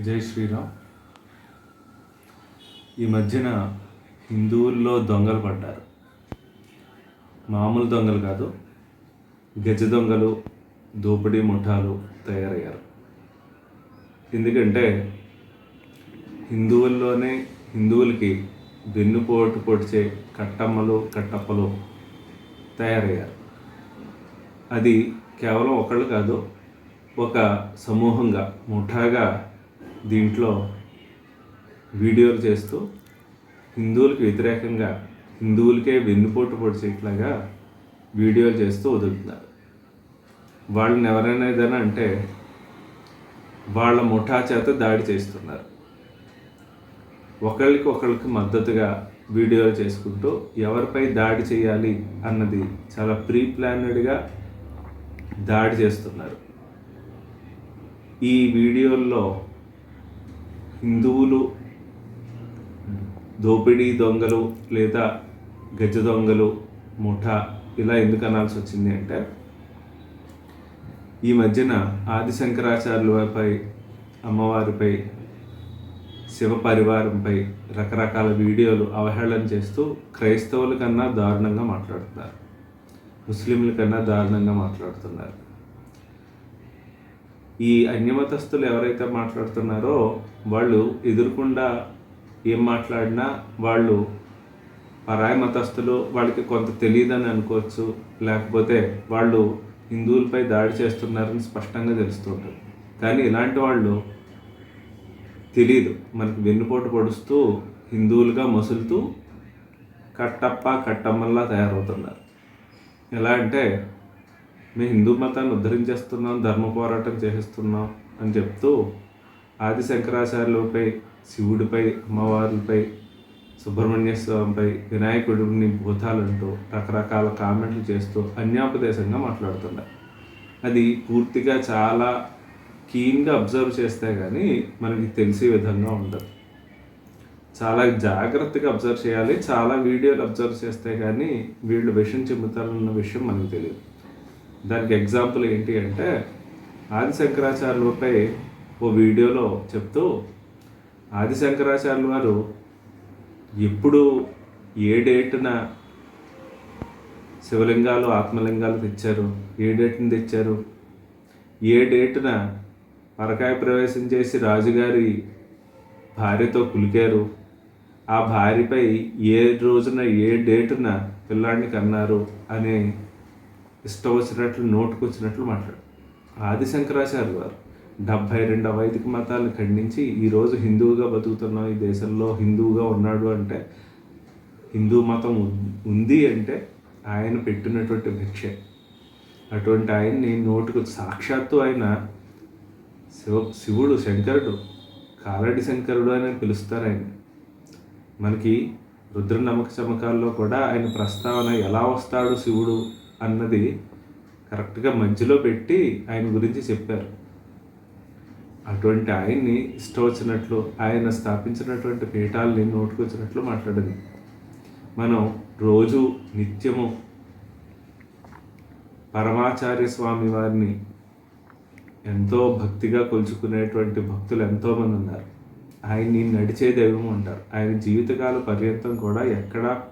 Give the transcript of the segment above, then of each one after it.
జై శ్రీరామ్. ఈ మధ్యన హిందువుల్లో దొంగలు పడ్డారు. మామూలు దొంగలు కాదు గజ దొంగలు దోపిడీ ముఠాలు తయారయ్యారు. ఎందుకంటే హిందువుల్లోనే హిందువులకి వెన్నుపోటు పొడిచే కట్టమ్మలు కట్టప్పలు తయారయ్యారు. అది కేవలం ఒకళ్ళు కాదు ఒక సమూహంగా ముఠాగా దీంట్లో వీడియోలు చేస్తూ హిందువులకు వ్యతిరేకంగా హిందువులకే వెన్నుపోటు పొడిచేట్లాగా వీడియోలు చేస్తూ వదులుతున్నారు. వాళ్ళని ఎవరైనా ఏదైనా అంటే వాళ్ళ ముఠా చేత దాడి చేస్తున్నారు. ఒకళ్ళకి ఒకళ్ళకి మద్దతుగా వీడియోలు చేసుకుంటూ ఎవరిపై దాడి చేయాలి అన్నది చాలా ప్రీ ప్లానెడ్గా దాడి చేస్తున్నారు. ఈ వీడియోల్లో హిందువులు దోపిడీ దొంగలు లేదా గజ దొంగలు ముఠా ఇలా ఎందుకు అనాల్సి వచ్చింది అంటే ఈ మధ్యన ఆది శంకరాచార్యులపై అమ్మవారిపై శివ పరివారంపై రకరకాల వీడియోలు అవహేళన చేస్తూ క్రైస్తవుల కన్నా దారుణంగా మాట్లాడుతున్నారు. ముస్లింల కన్నా దారుణంగా మాట్లాడుతున్నారు. ఈ అన్యమతస్థులు ఎవరైతే మాట్లాడుతున్నారో వాళ్ళు ఎదురుకుండా ఏం మాట్లాడినా వాళ్ళు పరాయ మతస్థులు వాళ్ళకి కొంత తెలియదని అనుకోవచ్చు. లేకపోతే వాళ్ళు హిందువులపై దాడి చేస్తున్నారని స్పష్టంగా తెలుస్తుంటుంది. కానీ ఇలాంటి వాళ్ళు తెలియదు మనకి వెన్నుపోటు పొడుస్తూ హిందువులుగా మసులుతూ కట్టప్ప కట్టమ్మల్లా తయారవుతున్నారు. ఎలా అంటే మేము హిందూ మతాన్ని ఉద్ధరించేస్తున్నాం ధర్మ పోరాటం చేసేస్తున్నాం అని చెప్తూ ఆది శంకరాచార్యులపై శివుడిపై అమ్మవార్లపై సుబ్రహ్మణ్య స్వామిపై వినాయకుడిని భూతాలంటూ రకరకాల కామెంట్లు చేస్తూ అన్యాపదేశంగా మాట్లాడుతున్నారు అది పూర్తిగా చాలా కీన్గా అబ్జర్వ్ చేస్తే కానీ మనకి తెలిసే విధంగా ఉండదు. చాలా జాగ్రత్తగా అబ్జర్వ్ చేయాలి చాలా వీడియోలు అబ్జర్వ్ చేస్తే కానీ వీళ్ళు విషయం చెబుతారన్న విషయం మనకు తెలియదు. దానికి ఎగ్జాంపుల్ ఏంటి అంటే ఆది శంకరాచార్యులపై ఓ వీడియోలో చెప్తూ ఆదిశంకరాచార్యులు వారు ఎప్పుడు ఏ డేటున శివలింగాలు ఆత్మలింగాలు తెచ్చారు? ఏ డేట్ని తెచ్చారు? ఏ డేటున పరకాయ ప్రవేశం చేసి రాజుగారి భార్యతో కులికారు? ఆ భార్యపై ఏ రోజున ఏ డేటున పిల్లాడిని కన్నారు? అనే ఇష్టం వచ్చినట్లు నోటుకు వచ్చినట్లు మాట్లాడు. ఆది శంకరాచార్య వారు డెబ్భై రెండు వైదిక మతాలను ఖండించి ఈరోజు హిందువుగా బతుకుతున్నాం ఈ దేశంలో హిందువుగా ఉన్నాడు అంటే హిందూ మతం ఉం- ఉంది అంటే ఆయన పెట్టినటువంటి భిక్ష. అటువంటి ఆయన్ని నోటుకు సాక్షాత్తు ఆయన శివ శివుడు శంకరుడు కాలడి శంకరుడు అని పిలుస్తారు ఆయన. మనకి రుద్ర నమ్మక చమకాల్లో కూడా ఆయన ప్రస్తావన ఎలా వస్తాడు శివుడు? అన్నది కరెక్ట్గా మధ్యలో పెట్టి ఆయన గురించి చెప్పారు. అటువంటి ఆయన్ని ఇష్టం వచ్చినట్లు ఆయన స్థాపించినటువంటి పీఠాలని నోటుకొచ్చినట్లు మాట్లాడింది. మనం రోజు నిత్యము పరమాచార్య స్వామి వారిని ఎంతో భక్తిగా కొలుచుకునేటువంటి భక్తులు ఎంతోమంది ఉన్నారు. ఆయన్ని నడిచే దైవం అంటారు. ఆయన జీవితకాల పర్యంతం కూడా ఎక్కడా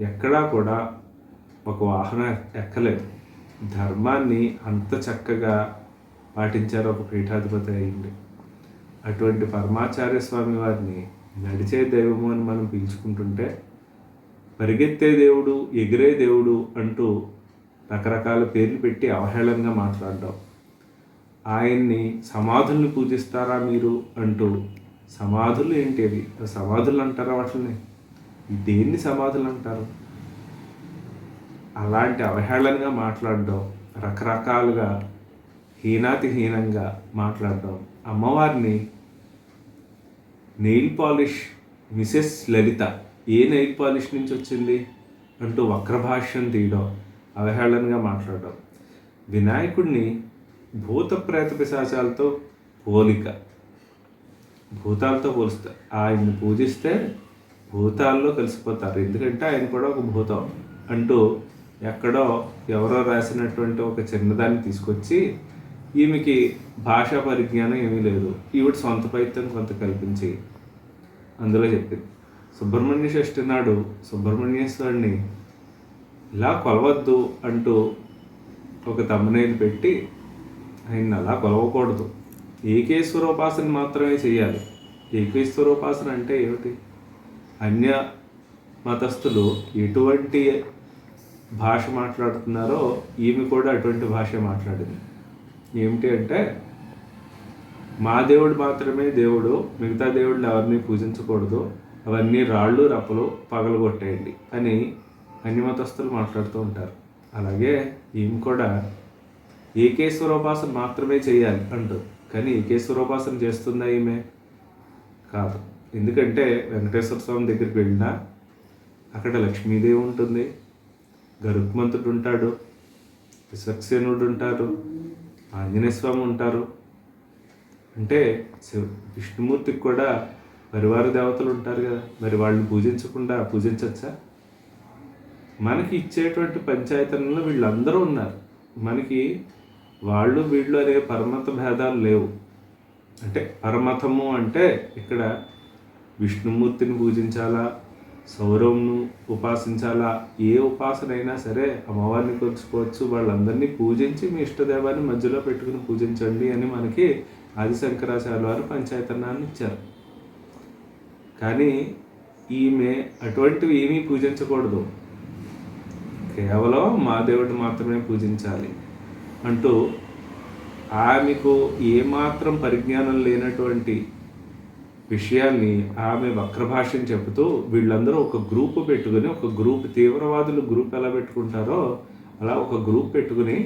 ఎక్కడా కూడా ఒక వాహనం ఎక్కలేదు ధర్మాన్ని అంత చక్కగా పాటించారు ఒక పీఠాధిపతి అయింది అటువంటి పరమాచార్య స్వామి వారిని నడిచే దైవము అని మనం పిలుచుకుంటుంటే పరిగెత్తే దేవుడు ఎగిరే దేవుడు అంటూ రకరకాల పేర్లు పెట్టి అవహేళనగా మాట్లాడడం. ఆయన్ని సమాధుల్ని పూజిస్తారా మీరు అంటూ సమాధులు ఏంటి అవి? సమాధులు అంటారా వాటిని దేన్ని సమాధులు అంటారు? అలాంటి అవహేళనగా మాట్లాడడం రకరకాలుగా హీనాతిహీనంగా మాట్లాడడం. అమ్మవారిని నెయిల్ పాలిష్ మిసెస్ లలిత ఏ నెయిల్ పాలిష్ నుంచి వచ్చింది? అంటూ వక్రభాష్యం తీయడం అవహేళనగా మాట్లాడడం. వినాయకుడిని భూత ప్రేత పిశాచాలతో పోలిక. భూతాలతో పోలిస్తే ఆయన్ని పూజిస్తే భూతాల్లో కలిసిపోతారు. ఎందుకంటే ఆయన కూడా ఒక భూతం అంటూ ఎక్కడో ఎవరో రాసినటువంటి ఒక చిన్నదాన్ని తీసుకొచ్చి ఈమెకి భాషా పరిజ్ఞానం ఏమీ లేదు. ఈవిడ సొంత పైత్యం కొంత కల్పించి అందులో చెప్పింది. సుబ్రహ్మణ్య షష్ఠి నాడు సుబ్రహ్మణ్యేశ్వరుని ఇలా కొలవద్దు అంటూ ఒక తమ్మనేలు పెట్టి ఆయన అలా కొలవకూడదు. ఏకేశ్వరోపాసన మాత్రమే చేయాలి. ఏకేశ్వరోపాసన అంటే ఏమిటి? అన్య మతస్థులు ఎటువంటి భాష మాట్లాడుతున్నారో ఈమె కూడా అటువంటి భాష మాట్లాడింది. ఏమిటి అంటే మా దేవుడు మాత్రమే దేవుడు మిగతా దేవుళ్ళు ఎవరిని పూజించకూడదు అవన్నీ రాళ్ళు రప్పలు పగలగొట్టేయండి అని అన్ని మతస్థులు మాట్లాడుతూ ఉంటారు. అలాగే ఈమె కూడా ఏకేశ్వరోపాసన మాత్రమే చేయాలి అంటుంది కానీ ఏకేశ్వరోపాసన చేస్తుందా ఈమె? కాదు. ఎందుకంటే వెంకటేశ్వర స్వామి దగ్గరికి వెళ్ళినా అక్కడ లక్ష్మీదేవి ఉంటుంది గరుత్మంతుడు ఉంటాడు విశ్వక్సేనుడు ఉంటారు ఆంజనేయ స్వామి ఉంటారు అంటే శివ విష్ణుమూర్తికి కూడా పరివార దేవతలు ఉంటారు కదా మరి వాళ్ళని పూజించకుండా పూజించచ్చా? మనకి ఇచ్చేటువంటి పంచాయతనలో వీళ్ళందరూ ఉన్నారు. మనకి వాళ్ళు వీళ్ళు అనే పరమత భేదాలు లేవు. అంటే పరమతము అంటే ఇక్కడ విష్ణుమూర్తిని పూజించాలా సౌరవ్ను ఉపాసించాలా? ఏ ఉపాసన అయినా సరే అమ్మవారిని కొలుచుకోవచ్చు. వాళ్ళందరినీ పూజించి మీ ఇష్టదేవాన్ని మధ్యలో పెట్టుకుని పూజించండి అని మనకి ఆది శంకరాచార్య వారు పంచాయతనాన్ని ఇచ్చారు. కానీ ఈమె అటువంటివి ఏమీ పూజించకూడదు. కేవలం మా దేవుడు మాత్రమే పూజించాలి అంటూ ఆమెకు ఏమాత్రం పరిజ్ఞానం లేనటువంటి విషయాన్ని ఆమె వక్రభాష్యం చెబుతూ వీళ్ళందరూ ఒక గ్రూప్ పెట్టుకుని ఒక గ్రూప్ తీవ్రవాదులు గ్రూప్ ఎలా పెట్టుకుంటారో అలా ఒక గ్రూప్ పెట్టుకుని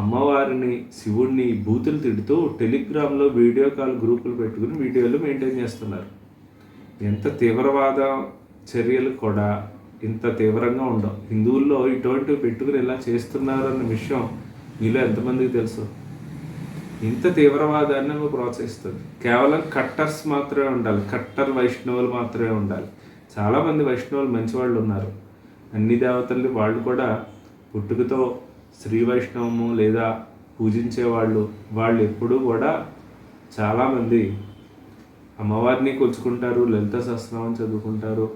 అమ్మవారిని శివుణ్ణి బూతులు తిడుతూ టెలిగ్రామ్లో వీడియో కాల్ గ్రూపులు పెట్టుకుని వీడియోలు మెయింటైన్ చేస్తున్నారు. ఎంత తీవ్రవాద చర్యలు కూడా ఇంత తీవ్రంగా ఉండవు. హిందువుల్లో ఇటువంటివి పెట్టుకుని ఇలా చేస్తున్నారు అన్న విషయం మీలో ఎంతమందికి తెలుసు? ఇంత తీవ్రవాదాన్ని ప్రోత్సహిస్తుంది. కేవలం కట్టర్స్ మాత్రమే ఉండాలి. కట్టర్ వైష్ణవులు మాత్రమే ఉండాలి. చాలామంది వైష్ణవులు మంచివాళ్ళు ఉన్నారు. అన్ని దేవతల్ని వాళ్ళు కూడా పుట్టుకతో శ్రీ వైష్ణవము లేదా పూజించే వాళ్ళు వాళ్ళు ఎప్పుడూ కూడా చాలామంది అమ్మవారిని కొలుచుకుంటారు లలిత సహస్రనామం చదువుకుంటారు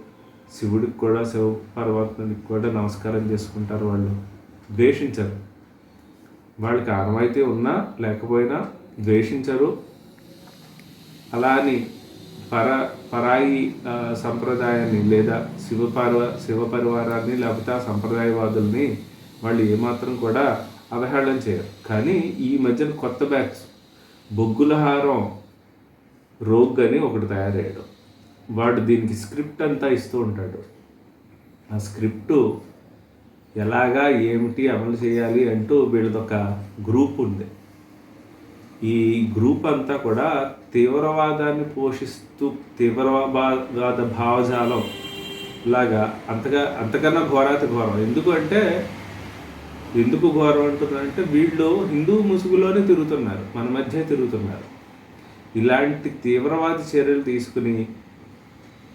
శివుడికి కూడా శివ పరమాత్మనికి కూడా నమస్కారం చేసుకుంటారు వాళ్ళు. ద్వేషించరు. వాళ్ళకి ఆనవాయితీ ఉన్నా లేకపోయినా ద్వేషించరు. అలా అని పర పరాయి సంప్రదాయాన్ని లేదా శివ శివపరివారాన్ని శివ పరివారాన్ని లేకపోతే ఆ సంప్రదాయవాదుల్ని వాళ్ళు ఏమాత్రం కూడా అవహేళన చేయరు. కానీ ఈ మధ్యన కొత్త బ్యాచ్ బొగ్గుల హారం రోగ్ అని ఒకటి తయారయ్యాడు. వాడు దీనికి స్క్రిప్ట్ అంతా ఇస్తూ ఉంటాడు. ఆ స్క్రిప్టు ఎలాగా ఏమిటి అమలు చేయాలి అంటూ వీళ్ళదొక గ్రూప్ ఉంది. ఈ గ్రూప్ అంతా కూడా తీవ్రవాదాన్ని పోషిస్తూ తీవ్రవాద భావజాలం లాగా అంతగా అంతకన్నా ఘోరాతి ఘోరం. ఎందుకంటే ఎందుకు ఘోరం అంటున్నారంటే వీళ్ళు హిందూ ముసుగులోనే తిరుగుతున్నారు మన మధ్య తిరుగుతున్నారు. ఇలాంటి తీవ్రవాద చర్యలు తీసుకుని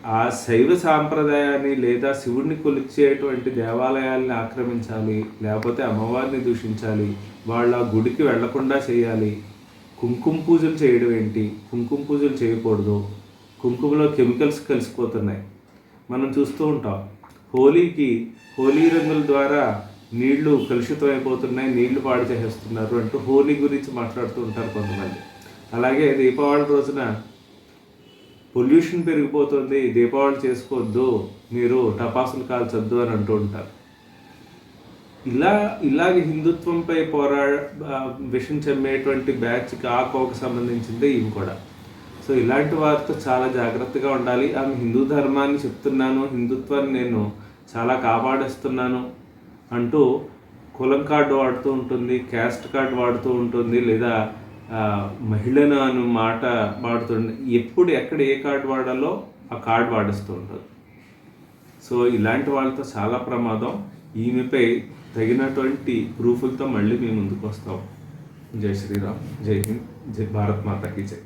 ఆ శైవ సాంప్రదాయాన్ని లేదా శివుడిని కొలిచేటువంటి దేవాలయాల్ని ఆక్రమించాలి లేకపోతే అమ్మవారిని దూషించాలి వాళ్ళ గుడికి వెళ్ళకుండా చేయాలి. కుంకుమ పూజలు చేయడం ఏంటి? కుంకుమ పూజలు చేయకూడదు. కుంకుమలో కెమికల్స్ కలిసిపోతున్నాయి. మనం చూస్తూ ఉంటాం. హోలీకి హోలీ రంగుల ద్వారా నీళ్ళు కలుషితమైపోతున్నాయి నీళ్ళు పాడు చేసేస్తున్నారు అంటూ హోలీ గురించి మాట్లాడుతూ ఉంటారు కొంతమంది. అలాగే దీపావళి రోజున పొల్యూషన్ పెరిగిపోతుంది దీపావళి చేసుకోవద్దు మీరు టపాసులు కాల్చొద్దు అని అంటూ ఉంటారు. ఇలా ఇలాగ హిందుత్వంపై పోరా విషం చెమ్మేటువంటి బ్యాచ్కి ఆ కోకు సంబంధించిందే ఇవి కూడా. సో ఇలాంటి వారితో చాలా జాగ్రత్తగా ఉండాలి. ఆమె హిందూ ధర్మాన్ని చెప్తున్నాను హిందుత్వాన్ని నేను చాలా కాపాడేస్తున్నాను అంటూ కులం కార్డు వాడుతూ ఉంటుంది క్యాస్ట్ కార్డు వాడుతూ ఉంటుంది లేదా మహిళను అను మాట వాడుతుంది ఎప్పుడు ఎక్కడ ఏ కార్డు వాడాలో ఆ కార్డు వాడిస్తూ ఉంటుంది సో ఇలాంటి వాళ్ళతో చాలా ప్రమాదం. ఈమెపై తగినటువంటి ప్రూఫ్లతో మళ్ళీ మేము ముందుకు వస్తాం జై శ్రీరామ్. జై హింద్. జై భారత్ మాతాకి జై.